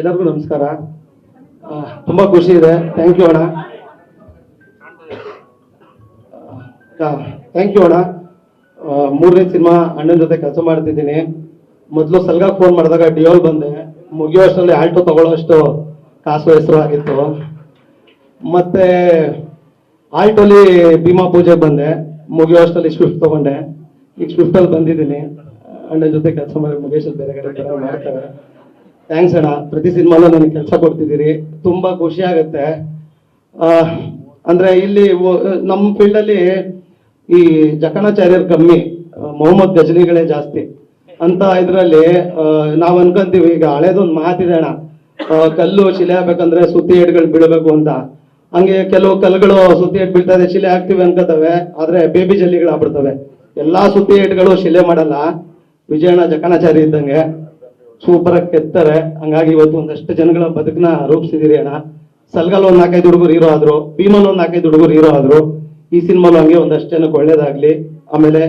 ಎಲ್ಲರಿಗೂ ನಮಸ್ಕಾರ. ತುಂಬಾ ಖುಷಿ ಇದೆ. ಥ್ಯಾಂಕ್ ಯು ಅಣ್ಣ. ಥ್ಯಾಂಕ್ ಯು ಅಣ್ಣ. ಮೂರನೇ ಸಿನಿಮಾ ಅಣ್ಣನ ಜೊತೆ ಕೆಲಸ ಮಾಡ್ತಿದ್ದೀನಿ. ಮೊದಲು ಸಲ್ಗಾಗ್ ಫೋನ್ ಮಾಡಿದಾಗ ಡಿಯೋಲ್ ಬಂದೆ. ಮುಗಿಯೋ ಅಷ್ಟರಲ್ಲಿ ಆಲ್ಟೋ ತಗೊಳ್ಳೋ ಅಷ್ಟು ಕಾಸು ಹೆಸರು ಆಗಿತ್ತು. ಮತ್ತೆ ಆಲ್ಟೋಲಿ ಭೀಮಾ ಪೂಜೆ ಬಂದೆ. ಮುಗಿಯೋ ಅಷ್ಟರಲ್ಲಿ ಸ್ವಿಫ್ಟ್ ತಗೊಂಡೆ. ಈಗ ಸ್ವಿಫ್ಟಲ್ಲಿ ಬಂದಿದ್ದೀನಿ. ಅಣ್ಣನ ಜೊತೆ ಕೆಲಸ ಮಾಡಿ ಮುಗೇಶ್ ಬೇರೆ ಕಡೆ ಮಾಡ್ತಾರೆ. ಥ್ಯಾಂಕ್ಸ್ ಅಣ್ಣ. ಪ್ರತಿ ಸಿನಿಮಾನ ನನಗೆ ಕೆಲಸ ಕೊಡ್ತಿದ್ದೀರಿ. ತುಂಬ ಖುಷಿ ಆಗುತ್ತೆ. ಅಂದರೆ ಇಲ್ಲಿ ನಮ್ಮ ಫೀಲ್ಡ್ ಅಲ್ಲಿ ಈ ಜಕಣಾಚಾರ್ಯರು ಕಮ್ಮಿ ಮೊಹಮ್ಮದ್ ಗಜನಿಗಳೇ ಜಾಸ್ತಿ. ಅಂತ ಇದರಲ್ಲಿ ನಾವು ಅನ್ಕೊಂತೀವಿ, ಈಗ ಹಳೇದೊಂದು ಮಾತಿದೆ ಅಣ್ಣ. ಕಲ್ಲು ಶಿಲೆ ಆಗ್ಬೇಕಂದ್ರೆ ಸುತ್ತಿ ಏಡ್ಗಳು ಬೀಳಬೇಕು ಅಂತ. ಹಂಗೆ ಕೆಲವು ಕಲ್ಲುಗಳು ಸುತ್ತಿ ಏಟ್ ಬೀಳ್ತಾ ಇದೆ, ಶಿಲೆ ಹಾಕ್ತಿವಿ ಅನ್ಕೋತವೆ. ಆದ್ರೆ ಬೇಬಿ ಜಲ್ಲಿಗಳು ಆಗ್ಬಿಡ್ತವೆ. ಎಲ್ಲಾ ಸುತ್ತಿ ಏಟ್ಗಳು ಶಿಲೆ ಮಾಡಲ್ಲ. ವಿಜಯಣ್ಣ ಜಕಣಾಚಾರಿ ಇದ್ದಂಗೆ. ಸೂಪರ್ ಆಗಿ ಕೆತ್ತಾರೆ. ಹಂಗಾಗಿ ಇವತ್ತು ಒಂದಷ್ಟು ಜನಗಳ ಬದುಕನ್ನ ರೂಪಿಸಿದಿರಿ ಅಣ್ಣ. ಸಲ್ಗಲ್ ಒಂದ್ ನಾಲ್ಕೈದು ಹುಡುಗರು ಹೀರೋ ಆದ್ರು, ಭೀಮನ್ ಒಂದ್ ನಾಲ್ಕೈದು ಹುಡುಗರು ಹೀರೋ ಆದ್ರು. ಈ ಸಿನಿಮಾಲು ಹಂಗೆ ಒಂದಷ್ಟು ಜನಕ್ಕೆ ಒಳ್ಳೇದಾಗ್ಲಿ. ಆಮೇಲೆ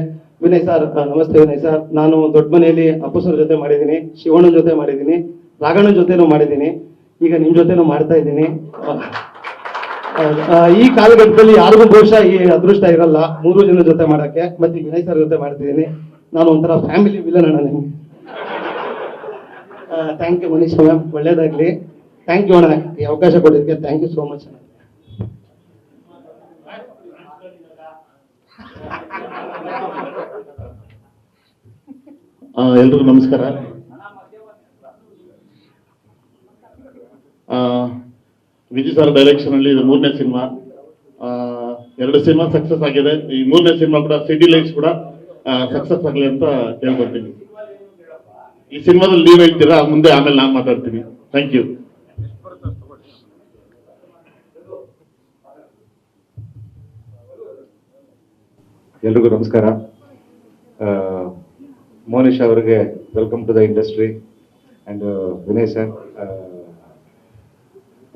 ವಿನಯ್ ಸರ್ ನಮಸ್ತೆ ವಿನಯ್ ಸರ್ ನಾನು ದೊಡ್ಡ ಮನೆಯಲ್ಲಿ ಅಪ್ಪು ಜೊತೆ ಮಾಡಿದ್ದೀನಿ, ಶಿವಣ್ಣನ ಜೊತೆ ಮಾಡಿದ್ದೀನಿ, ರಾಘಣ್ಣನ ಜೊತೆನೂ ಮಾಡಿದ್ದೀನಿ. ಈಗ ನಿಮ್ ಜೊತೆನೂ ಮಾಡ್ತಾ ಇದ್ದೀನಿ. ಈ ಕಾಲಘಟ್ಟದಲ್ಲಿ ಯಾರಿಗೂ ಬಹುಶಃ ಈ ಅದೃಷ್ಟ ಇರಲ್ಲ. ಮೂರು ಜನ ಜೊತೆ ಮಾಡಕ್ಕೆ, ಮತ್ತೆ ವಿನಯ್ ಸರ್ ಜೊತೆ ಮಾಡ್ತಿದ್ದೀನಿ. ನಾನು ಒಂಥರ ಫ್ಯಾಮಿಲಿ ವಿಲನ್ ಅಣ್ಣ ನಿಮ್ಗೆ. ಥ್ಯಾಂಕ್ ಯು ಮನೀಶ್ ಮ್ಯಾಮ್ ಒಳ್ಳೇದಾಗಲಿ. ಥ್ಯಾಂಕ್ ಯು ಅಣ್ಣ. ಈ ಅವಕಾಶ ಕೊಟ್ಟಿದ್ದಕ್ಕೆ ಥ್ಯಾಂಕ್ ಯು ಸೋ ಮಚ್ ಅಣ್ಣ. ಎಲ್ರಿಗೂ ನಮಸ್ಕಾರ. ವಿಜಯ್ ಸರ್ ಡೈರೆಕ್ಷನ್ ಅಲ್ಲಿ ಇದು ಮೂರನೇ ಸಿನಿಮಾ ಎರಡು ಸಿನಿಮಾ ಸಕ್ಸಸ್ ಆಗಿದೆ. ಈ ಮೂರನೇ ಸಿನಿಮಾ ಕೂಡ ಸಿಟಿ ಲೈಫ್ ಕೂಡ ಸಕ್ಸಸ್ ಆಗಲಿ ಅಂತ ಕೇಳ್ಕೊತೀನಿ ಈ ಸಿನಿಮಾದಲ್ಲಿ ನೀವು ಹೇಳ್ತೀರಾ? ಮುಂದೆ ಆಮೇಲೆ ನಾನು ಮಾತಾಡ್ತೀನಿ. ಥ್ಯಾಂಕ್ ಯು ಎಲ್ರಿಗೂ ನಮಸ್ಕಾರ. ಮೋನಿಶ್ ಅವರಿಗೆ welcome to the industry and Vinay sir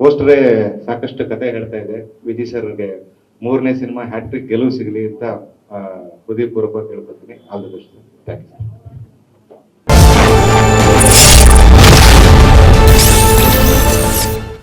ಪೋಸ್ಟರೇ ಸಾಕಷ್ಟು ಕತೆ ಹೇಳ್ತಾ ಇದೆ. ವಿಜಯ್ ಸರ್ಗೆ ಮೂರನೇ ಸಿನಿಮಾ ಹ್ಯಾಟ್ರಿಕ್ ಗೆಲುವು ಸಿಗಲಿ ಅಂತ ಹೃದಯಪೂರ್ವಕವಾಗಿ ಕೇಳ್ಕೊತೀನಿ all the best thank you